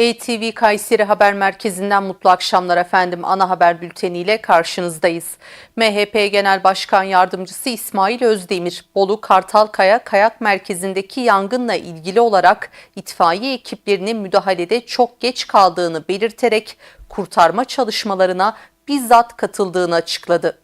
ETV Kayseri Haber Merkezi'nden mutlu akşamlar efendim. Ana haber bülteniyle karşınızdayız. MHP Genel Başkan Yardımcısı İsmail Özdemir, Bolu Kartalkaya Kayak Merkezi'ndeki yangınla ilgili olarak itfaiye ekiplerinin müdahalede çok geç kaldığını belirterek kurtarma çalışmalarına bizzat katıldığını açıkladı.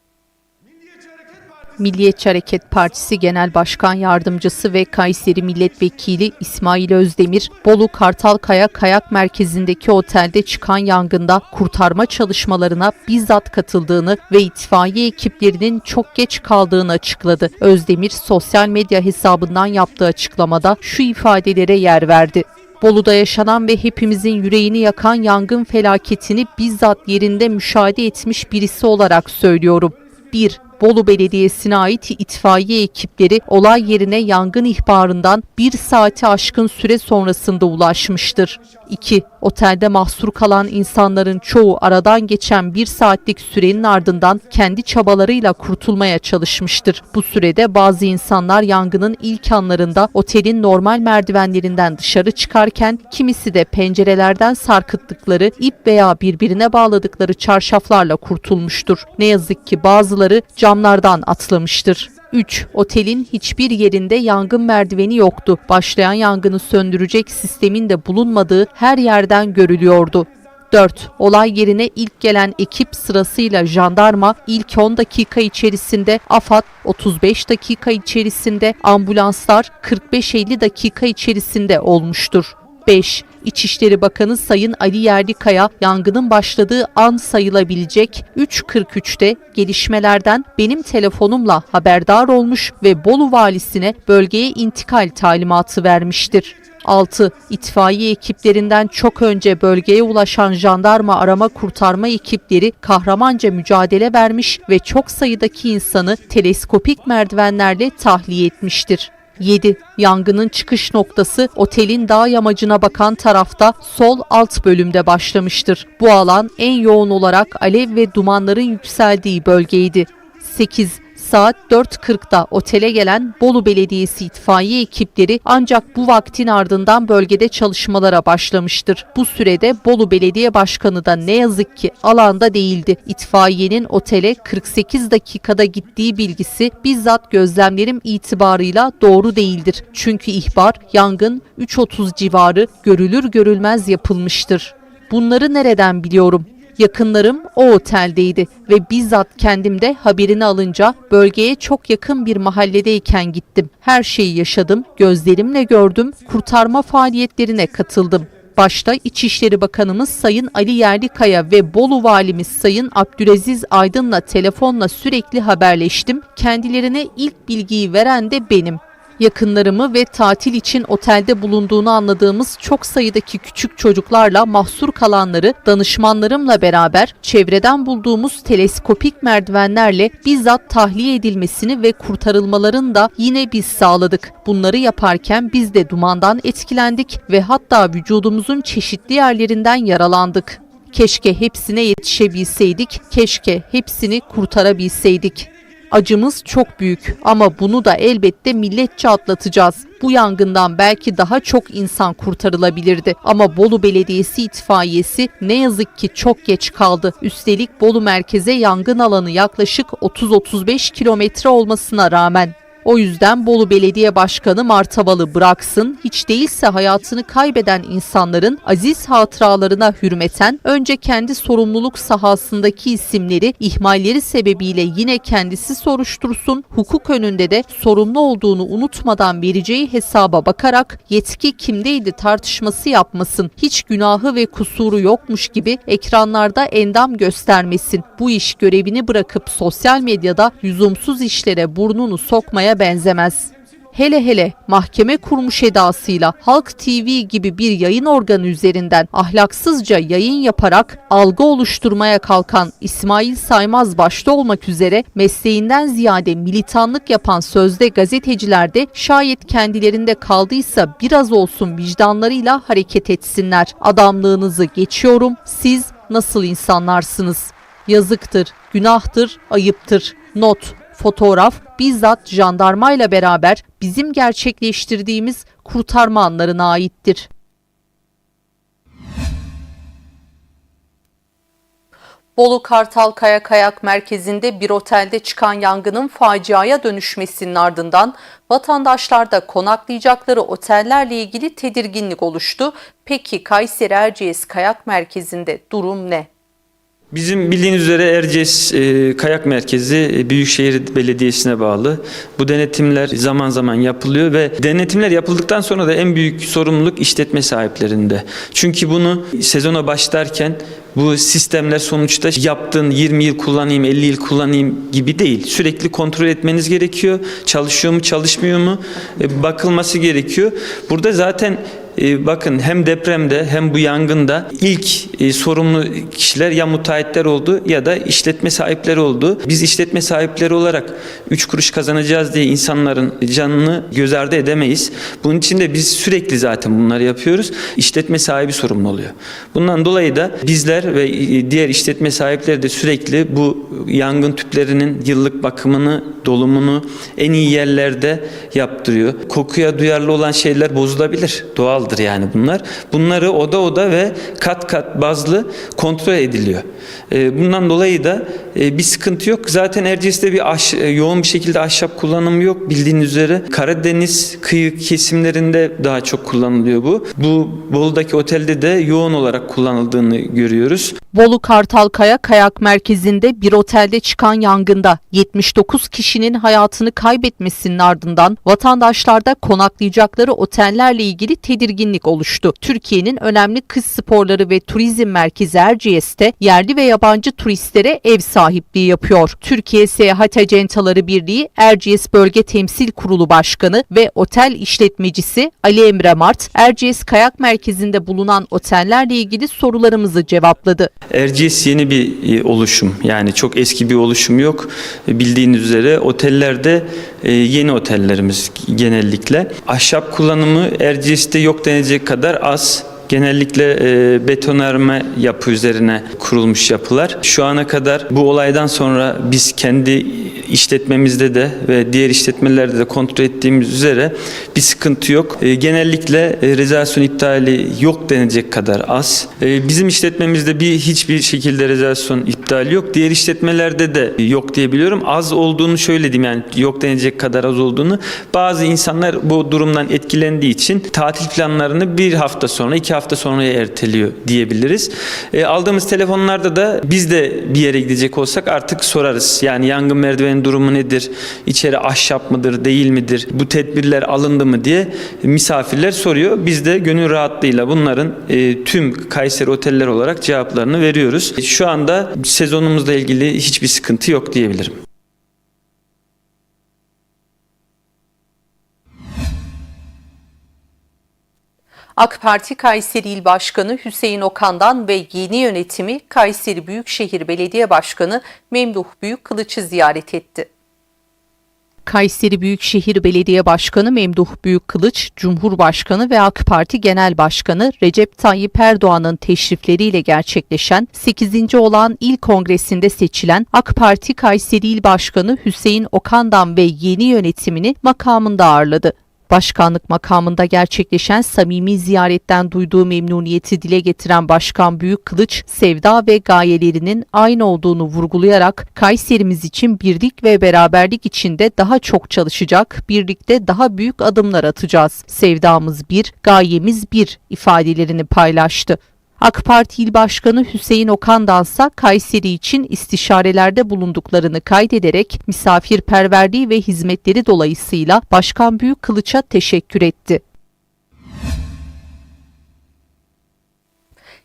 Milliyetçi Hareket Partisi Genel Başkan Yardımcısı ve Kayseri Milletvekili İsmail Özdemir, Bolu Kartalkaya Kayak Merkezi'ndeki otelde çıkan yangında kurtarma çalışmalarına bizzat katıldığını ve itfaiye ekiplerinin çok geç kaldığını açıkladı. Özdemir sosyal medya hesabından yaptığı açıklamada şu ifadelere yer verdi. Bolu'da yaşanan ve hepimizin yüreğini yakan yangın felaketini bizzat yerinde müşahede etmiş birisi olarak söylüyorum. 1. Bolu Belediyesi'ne ait itfaiye ekipleri olay yerine yangın ihbarından bir saati aşkın süre sonrasında ulaşmıştır. 2. Otelde mahsur kalan insanların çoğu aradan geçen bir saatlik sürenin ardından kendi çabalarıyla kurtulmaya çalışmıştır. Bu sürede bazı insanlar yangının ilk anlarında otelin normal merdivenlerinden dışarı çıkarken kimisi de pencerelerden sarkıttıkları ip veya birbirine bağladıkları çarşaflarla kurtulmuştur. Ne yazık ki bazıları camlardan atlamıştır. 3. Otelin hiçbir yerinde yangın merdiveni yoktu. Başlayan yangını söndürecek sistemin de bulunmadığı her yerden görülüyordu. 4. Olay yerine ilk gelen ekip sırasıyla jandarma ilk 10 dakika içerisinde, AFAD 35 dakika içerisinde, ambulanslar 45-50 dakika içerisinde olmuştur. 5. İçişleri Bakanı Sayın Ali Yerlikaya yangının başladığı an sayılabilecek 3.43'te gelişmelerden benim telefonumla haberdar olmuş ve Bolu valisine bölgeye intikal talimatı vermiştir. 6. İtfaiye ekiplerinden çok önce bölgeye ulaşan jandarma arama kurtarma ekipleri kahramanca mücadele vermiş ve çok sayıdaki insanı teleskopik merdivenlerle tahliye etmiştir. 7. Yangının çıkış noktası otelin dağ yamacına bakan tarafta sol alt bölümde başlamıştır. Bu alan en yoğun olarak alev ve dumanların yükseldiği bölgeydi. 8 saat 4.40'da otele gelen Bolu Belediyesi itfaiye ekipleri ancak bu vaktin ardından bölgede çalışmalara başlamıştır. Bu sürede Bolu Belediye Başkanı da ne yazık ki alanda değildi. İtfaiyenin otele 48 dakikada gittiği bilgisi bizzat gözlemlerim itibarıyla doğru değildir. Çünkü ihbar yangın 3.30 civarı görülür görülmez yapılmıştır. Bunları nereden biliyorum? Yakınlarım o oteldeydi ve bizzat kendim de haberini alınca bölgeye çok yakın bir mahalledeyken gittim. Her şeyi yaşadım, gözlerimle gördüm, kurtarma faaliyetlerine katıldım. Başta İçişleri Bakanımız Sayın Ali Yerlikaya ve Bolu Valimiz Sayın Abdülaziz Aydın'la telefonla sürekli haberleştim. Kendilerine ilk bilgiyi veren de benim yakınlarımı ve tatil için otelde bulunduğunu anladığımız çok sayıdaki küçük çocuklarla mahsur kalanları danışmanlarımla beraber çevreden bulduğumuz teleskopik merdivenlerle bizzat tahliye edilmesini ve kurtarılmalarını da yine biz sağladık. Bunları yaparken biz de dumandan etkilendik ve hatta vücudumuzun çeşitli yerlerinden yaralandık. Keşke hepsine yetişebilseydik, keşke hepsini kurtarabilseydik. Acımız çok büyük ama bunu da elbette milletçe atlatacağız. Bu yangından belki daha çok insan kurtarılabilirdi ama Bolu Belediyesi itfaiyesi ne yazık ki çok geç kaldı. Üstelik Bolu merkeze yangın alanı yaklaşık 30-35 kilometre olmasına rağmen. O yüzden Bolu Belediye Başkanı Martabalı bıraksın, hiç değilse hayatını kaybeden insanların aziz hatıralarına hürmeten önce kendi sorumluluk sahasındaki isimleri ihmalleri sebebiyle yine kendisi soruştursun, hukuk önünde de sorumlu olduğunu unutmadan vereceği hesaba bakarak yetki kimdeydi tartışması yapmasın. Hiç günahı ve kusuru yokmuş gibi ekranlarda endam göstermesin. Bu iş görevini bırakıp sosyal medyada lüzumsuz işlere burnunu sokmaya benzemez. Hele hele mahkeme kurmuş edasıyla Halk TV gibi bir yayın organı üzerinden ahlaksızca yayın yaparak algı oluşturmaya kalkan İsmail Saymaz başta olmak üzere mesleğinden ziyade militanlık yapan sözde gazeteciler de şayet kendilerinde kaldıysa biraz olsun vicdanlarıyla hareket etsinler. Adamlığınızı geçiyorum. Siz nasıl insanlarsınız? Yazıktır, günahtır, ayıptır. Not Fotoğraf bizzat jandarmayla beraber bizim gerçekleştirdiğimiz kurtarma anlarına aittir. Bolu Kartal Kaya Kayak Merkezi'nde bir otelde çıkan yangının faciaya dönüşmesinin ardından vatandaşlarda konaklayacakları otellerle ilgili tedirginlik oluştu. Peki Kayseri Erciyes Kayak Merkezi'nde durum ne? Bizim bildiğiniz üzere Erciyes e, Kayak Merkezi e, Büyükşehir Belediyesi'ne bağlı. Bu denetimler zaman zaman yapılıyor ve denetimler yapıldıktan sonra da en büyük sorumluluk işletme sahiplerinde. Çünkü bunu sezona başlarken bu sistemler sonuçta yaptığın 20 yıl kullanayım, 50 yıl kullanayım gibi değil. Sürekli kontrol etmeniz gerekiyor. Çalışıyor mu, çalışmıyor mu? E, bakılması gerekiyor. Burada zaten bakın hem depremde hem bu yangında ilk e, sorumlu kişiler ya müteahhitler oldu ya da işletme sahipleri oldu. Biz işletme sahipleri olarak 3 kuruş kazanacağız diye insanların canını göz ardı edemeyiz. Bunun için de biz sürekli zaten bunları yapıyoruz. İşletme sahibi sorumlu oluyor. Bundan dolayı da bizler ve e, diğer işletme sahipleri de sürekli bu yangın tüplerinin yıllık bakımını, dolumunu en iyi yerlerde yaptırıyor. Kokuya duyarlı olan şeyler bozulabilir. Doğaldır yani bunlar. Bunları oda oda ve kat kat bazlı kontrol ediliyor. Ee, Bundan dolayı da e, bir sıkıntı yok. Zaten Erciyes'te bir aş- e, yoğun bir şekilde ahşap kullanımı yok bildiğiniz üzere. Karadeniz kıyı kesimlerinde daha çok kullanılıyor bu. Bu Bolu'daki otelde de yoğun olarak kullanıldığını görüyoruz. Bolu Kartal Kaya Kayak Merkezi'nde bir otelde çıkan yangında 79 kişinin hayatını kaybetmesinin ardından vatandaşlarda konaklayacakları otellerle ilgili tedirginlik oluştu. Türkiye'nin önemli kış sporları ve turizm merkezi Erciyes'te yerli ve yabancı turistlere ev sahipliği yapıyor. Türkiye Seyahat Acentaları Birliği Erciyes Bölge Temsil Kurulu Başkanı ve otel işletmecisi Ali Emre Mart, Erciyes Kayak Merkezi'nde bulunan otellerle ilgili sorularımızı cevapladı. Erciyes yeni bir e, oluşum. Yani çok eski bir oluşum yok. E, Bildiğiniz üzere otellerde e, yeni otellerimiz genellikle. Ahşap kullanımı Erciyes'te yok denecek kadar az. Genellikle e, betonarme yapı üzerine kurulmuş yapılar. Şu ana kadar bu olaydan sonra biz kendi işletmemizde de ve diğer işletmelerde de kontrol ettiğimiz üzere bir sıkıntı yok. E, genellikle e, rezervasyon iptali yok denecek kadar az. E, bizim işletmemizde bir hiçbir şekilde rezervasyon iptali yok. Diğer işletmelerde de yok diyebiliyorum. Az olduğunu şöyle diyeyim yani yok denecek kadar az olduğunu. Bazı insanlar bu durumdan etkilendiği için tatil planlarını bir hafta sonra iki hafta sonraya erteliyor diyebiliriz. E, aldığımız telefonlarda da biz de bir yere gidecek olsak artık sorarız. Yani yangın merdivenin durumu nedir? İçeri ahşap mıdır, değil midir? Bu tedbirler alındı mı diye misafirler soruyor. Biz de gönül rahatlığıyla bunların e, tüm Kayseri oteller olarak cevaplarını veriyoruz. E, Şu anda sezonumuzla ilgili hiçbir sıkıntı yok diyebilirim. AK Parti Kayseri İl Başkanı Hüseyin Okan'dan ve yeni yönetimi Kayseri Büyükşehir Belediye Başkanı Memduh Büyükkılıç'ı ziyaret etti. Kayseri Büyükşehir Belediye Başkanı Memduh Büyükkılıç, Cumhurbaşkanı ve AK Parti Genel Başkanı Recep Tayyip Erdoğan'ın teşrifleriyle gerçekleşen 8. olan İl Kongresi'nde seçilen AK Parti Kayseri İl Başkanı Hüseyin Okan'dan ve yeni yönetimini makamında ağırladı. Başkanlık makamında gerçekleşen samimi ziyaretten duyduğu memnuniyeti dile getiren Başkan Büyükkılıç, sevda ve gayelerinin aynı olduğunu vurgulayarak Kayserimiz için birlik ve beraberlik içinde daha çok çalışacak, birlikte daha büyük adımlar atacağız. Sevdamız bir, gayemiz bir ifadelerini paylaştı. AK Parti İl Başkanı Hüseyin Okan'dansa Kayseri için istişarelerde bulunduklarını kaydederek misafirperverliği ve hizmetleri dolayısıyla Başkan Büyükkılıç'a teşekkür etti.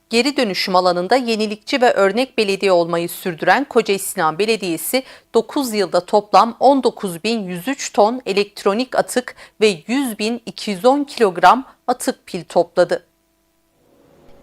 Geri dönüşüm alanında yenilikçi ve örnek belediye olmayı sürdüren Koca İslam Belediyesi 9 yılda toplam 19.103 ton elektronik atık ve 100.210 kilogram atık pil topladı.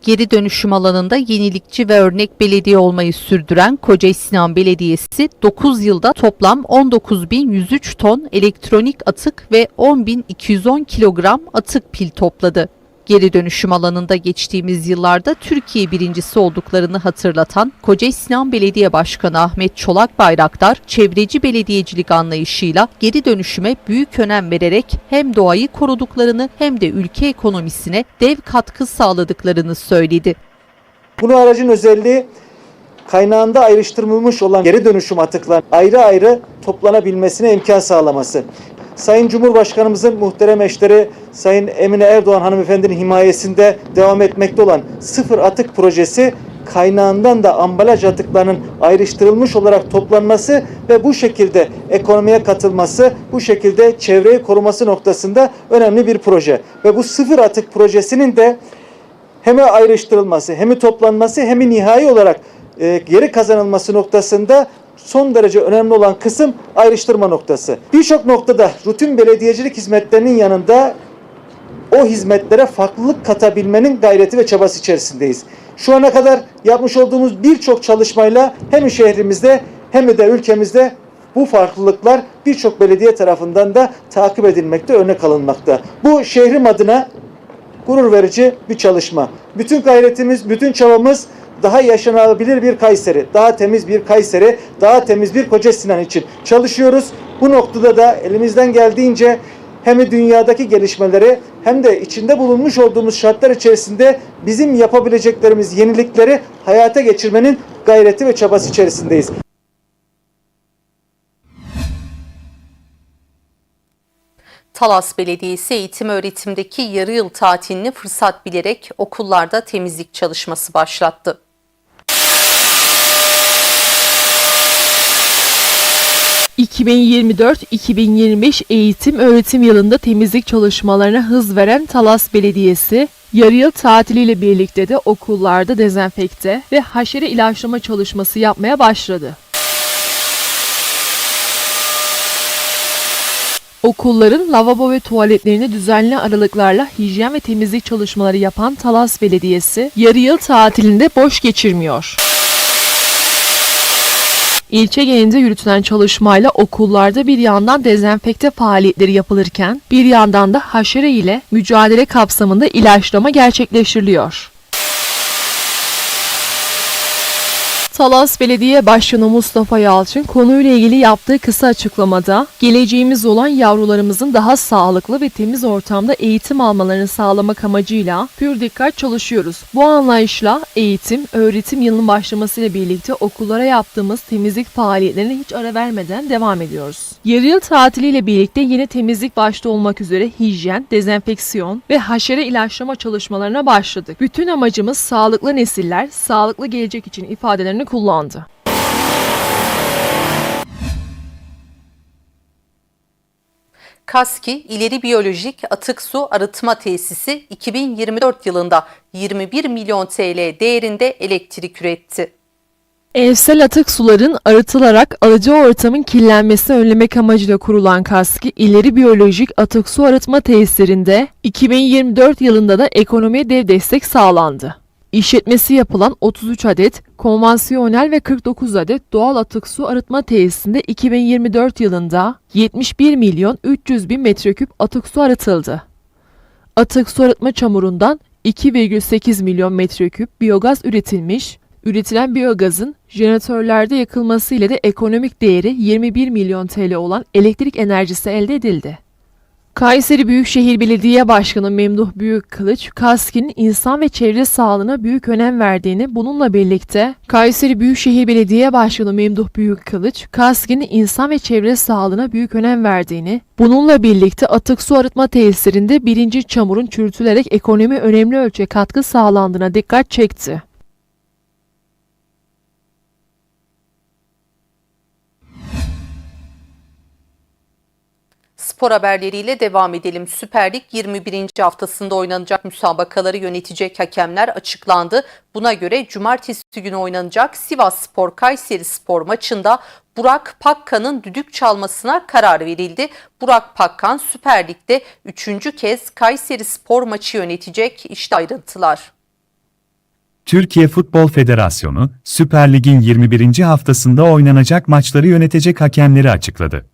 Geri dönüşüm alanında yenilikçi ve örnek belediye olmayı sürdüren Koca İslam Belediyesi 9 yılda toplam 19.103 ton elektronik atık ve 10.210 kilogram atık pil topladı. Geri dönüşüm alanında geçtiğimiz yıllarda Türkiye birincisi olduklarını hatırlatan Koca İslam Belediye Başkanı Ahmet Çolak Bayraktar, çevreci belediyecilik anlayışıyla geri dönüşüme büyük önem vererek hem doğayı koruduklarını hem de ülke ekonomisine dev katkı sağladıklarını söyledi. Bunu aracın özelliği kaynağında ayrıştırılmış olan geri dönüşüm atıkların ayrı ayrı toplanabilmesine imkan sağlaması. Sayın Cumhurbaşkanımızın muhterem eşleri Sayın Emine Erdoğan hanımefendinin himayesinde devam etmekte olan sıfır atık projesi kaynağından da ambalaj atıklarının ayrıştırılmış olarak toplanması ve bu şekilde ekonomiye katılması, bu şekilde çevreyi koruması noktasında önemli bir proje. Ve bu sıfır atık projesinin de hem ayrıştırılması, hem toplanması, hem nihai olarak e, geri kazanılması noktasında son derece önemli olan kısım ayrıştırma noktası. Birçok noktada rutin belediyecilik hizmetlerinin yanında o hizmetlere farklılık katabilmenin gayreti ve çabası içerisindeyiz. Şu ana kadar yapmış olduğumuz birçok çalışmayla hem şehrimizde hem de ülkemizde bu farklılıklar birçok belediye tarafından da takip edilmekte, örnek alınmakta. Bu şehrim adına gurur verici bir çalışma. Bütün gayretimiz, bütün çabamız daha yaşanabilir bir Kayseri, daha temiz bir Kayseri, daha temiz bir Koca Sinan için çalışıyoruz. Bu noktada da elimizden geldiğince hem dünyadaki gelişmeleri hem de içinde bulunmuş olduğumuz şartlar içerisinde bizim yapabileceklerimiz yenilikleri hayata geçirmenin gayreti ve çabası içerisindeyiz. Talas Belediyesi eğitim öğretimdeki yarı yıl tatilini fırsat bilerek okullarda temizlik çalışması başlattı. ...2024-2025 eğitim öğretim yılında temizlik çalışmalarına hız veren Talas Belediyesi, yarı yıl tatiliyle birlikte de okullarda dezenfekte ve haşere ilaçlama çalışması yapmaya başladı. Okulların lavabo ve tuvaletlerini düzenli aralıklarla hijyen ve temizlik çalışmaları yapan Talas Belediyesi, yarı yıl tatilinde boş geçirmiyor. İlçe genelinde yürütülen çalışmayla okullarda bir yandan dezenfekte faaliyetleri yapılırken bir yandan da haşere ile mücadele kapsamında ilaçlama gerçekleştiriliyor. Talas Belediye Başkanı Mustafa Yalçın konuyla ilgili yaptığı kısa açıklamada geleceğimiz olan yavrularımızın daha sağlıklı ve temiz ortamda eğitim almalarını sağlamak amacıyla pür dikkat çalışıyoruz. Bu anlayışla eğitim, öğretim yılının başlamasıyla birlikte okullara yaptığımız temizlik faaliyetlerine hiç ara vermeden devam ediyoruz. Yarı yıl tatiliyle birlikte yine temizlik başta olmak üzere hijyen, dezenfeksiyon ve haşere ilaçlama çalışmalarına başladık. Bütün amacımız sağlıklı nesiller, sağlıklı gelecek için ifadelerini kullandı. KASKİ İleri Biyolojik Atık Su Arıtma Tesisi 2024 yılında 21 milyon TL değerinde elektrik üretti. Evsel atık suların arıtılarak alıcı ortamın kirlenmesini önlemek amacıyla kurulan KASKİ ileri biyolojik atık su arıtma tesislerinde 2024 yılında da ekonomiye dev destek sağlandı. İşletmesi yapılan 33 adet konvansiyonel ve 49 adet doğal atık su arıtma tesisinde 2024 yılında 71 milyon 300 bin metreküp atık su arıtıldı. Atık su arıtma çamurundan 2,8 milyon metreküp biyogaz üretilmiş, üretilen biyogazın jeneratörlerde yakılması ile de ekonomik değeri 21 milyon TL olan elektrik enerjisi elde edildi. Kayseri Büyükşehir Belediye Başkanı Memduh Büyükkılıç, KASKİ'nin insan ve çevre sağlığına büyük önem verdiğini, bununla birlikte Kayseri Büyükşehir Belediye Başkanı Memduh Büyükkılıç, KASKİ'nin insan ve çevre sağlığına büyük önem verdiğini, bununla birlikte atık su arıtma tesislerinde birinci çamurun çürütülerek ekonomi önemli ölçüde katkı sağlandığına dikkat çekti. Spor haberleriyle devam edelim. Süper Lig 21. haftasında oynanacak müsabakaları yönetecek hakemler açıklandı. Buna göre cumartesi günü oynanacak Sivas Spor Kayseri Spor maçında Burak Pakkan'ın düdük çalmasına karar verildi. Burak Pakkan Süper Lig'de 3. kez Kayseri Spor maçı yönetecek. İşte ayrıntılar. Türkiye Futbol Federasyonu, Süper Lig'in 21. haftasında oynanacak maçları yönetecek hakemleri açıkladı.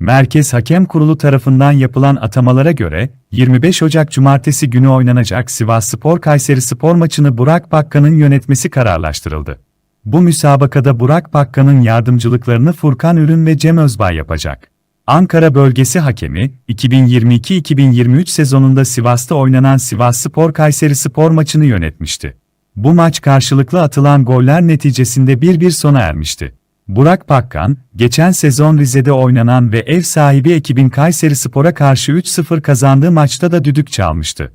Merkez Hakem Kurulu tarafından yapılan atamalara göre, 25 Ocak Cumartesi günü oynanacak Sivas Spor Kayseri Spor maçını Burak Bakkan'ın yönetmesi kararlaştırıldı. Bu müsabakada Burak Bakkan'ın yardımcılıklarını Furkan Ürün ve Cem Özbay yapacak. Ankara Bölgesi Hakemi, 2022-2023 sezonunda Sivas'ta oynanan Sivas Spor Kayseri Spor maçını yönetmişti. Bu maç karşılıklı atılan goller neticesinde 1-1 sona ermişti. Burak Pakkan, geçen sezon Rize'de oynanan ve ev sahibi ekibin Kayseri Spor'a karşı 3-0 kazandığı maçta da düdük çalmıştı.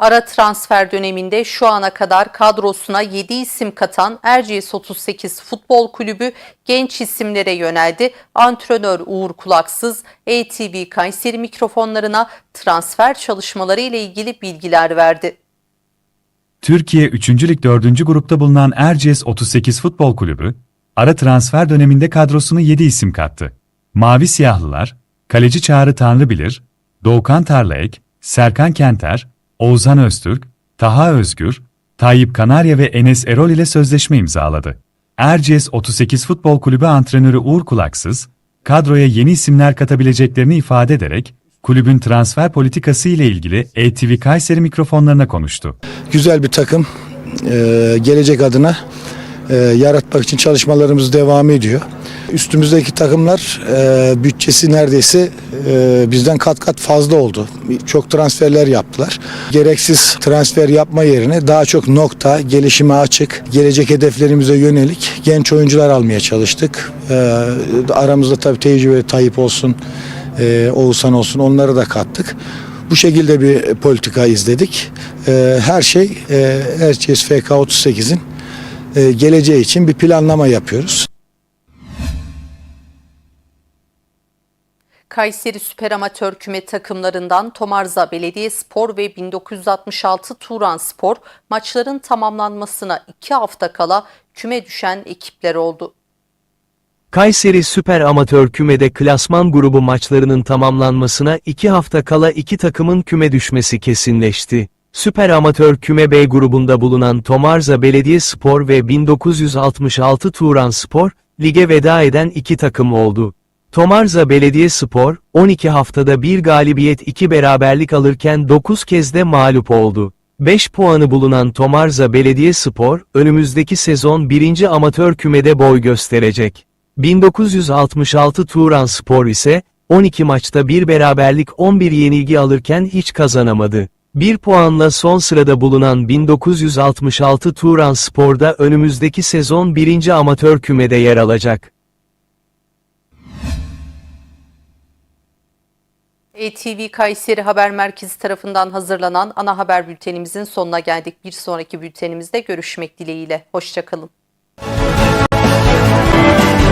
Ara transfer döneminde şu ana kadar kadrosuna 7 isim katan Erciyes 38 Futbol Kulübü genç isimlere yöneldi. Antrenör Uğur Kulaksız ATV Kayseri mikrofonlarına transfer çalışmaları ile ilgili bilgiler verdi. Türkiye 3. Lig 4. grupta bulunan Erciyes 38 Futbol Kulübü, ara transfer döneminde kadrosunu 7 isim kattı. Mavi Siyahlılar, kaleci Çağrı Tanrıbilir, Doğukan Tarlaek, Serkan Kenter, Oğuzhan Öztürk, Taha Özgür, Tayyip Kanarya ve Enes Erol ile sözleşme imzaladı. Erciyes 38 Futbol Kulübü antrenörü Uğur Kulaksız, kadroya yeni isimler katabileceklerini ifade ederek, kulübün transfer politikası ile ilgili ATV Kayseri mikrofonlarına konuştu. güzel bir takım e, gelecek adına e, yaratmak için çalışmalarımız devam ediyor. Üstümüzdeki takımlar e, bütçesi neredeyse e, bizden kat kat fazla oldu. Çok transferler yaptılar. Gereksiz transfer yapma yerine daha çok nokta, gelişime açık, gelecek hedeflerimize yönelik genç oyuncular almaya çalıştık. E, aramızda tabii tecrübeli Tayyip olsun, e, Oğuzhan olsun onları da kattık. Bu şekilde bir politika izledik. Ee, her şey e, Erciyes FK 38'in e, geleceği için bir planlama yapıyoruz. Kayseri Süper Amatör Küme takımlarından Tomarza Belediyespor ve 1966 Turan Spor maçların tamamlanmasına 2 hafta kala küme düşen ekipler oldu. Kayseri Süper Amatör Küme'de klasman grubu maçlarının tamamlanmasına 2 hafta kala iki takımın küme düşmesi kesinleşti. Süper Amatör Küme B grubunda bulunan Tomarza Belediyespor ve 1966 Turan Spor, lige veda eden iki takım oldu. Tomarza Belediyespor, 12 haftada bir galibiyet 2 beraberlik alırken 9 kez de mağlup oldu. 5 puanı bulunan Tomarza Belediyespor, önümüzdeki sezon 1. amatör kümede boy gösterecek. 1966 Turan Spor ise, 12 maçta bir beraberlik 11 yenilgi alırken hiç kazanamadı. 1 puanla son sırada bulunan 1966 Turan Spor'da önümüzdeki sezon 1. amatör kümede yer alacak. ATV Kayseri Haber Merkezi tarafından hazırlanan ana haber bültenimizin sonuna geldik. Bir sonraki bültenimizde görüşmek dileğiyle. Hoşçakalın.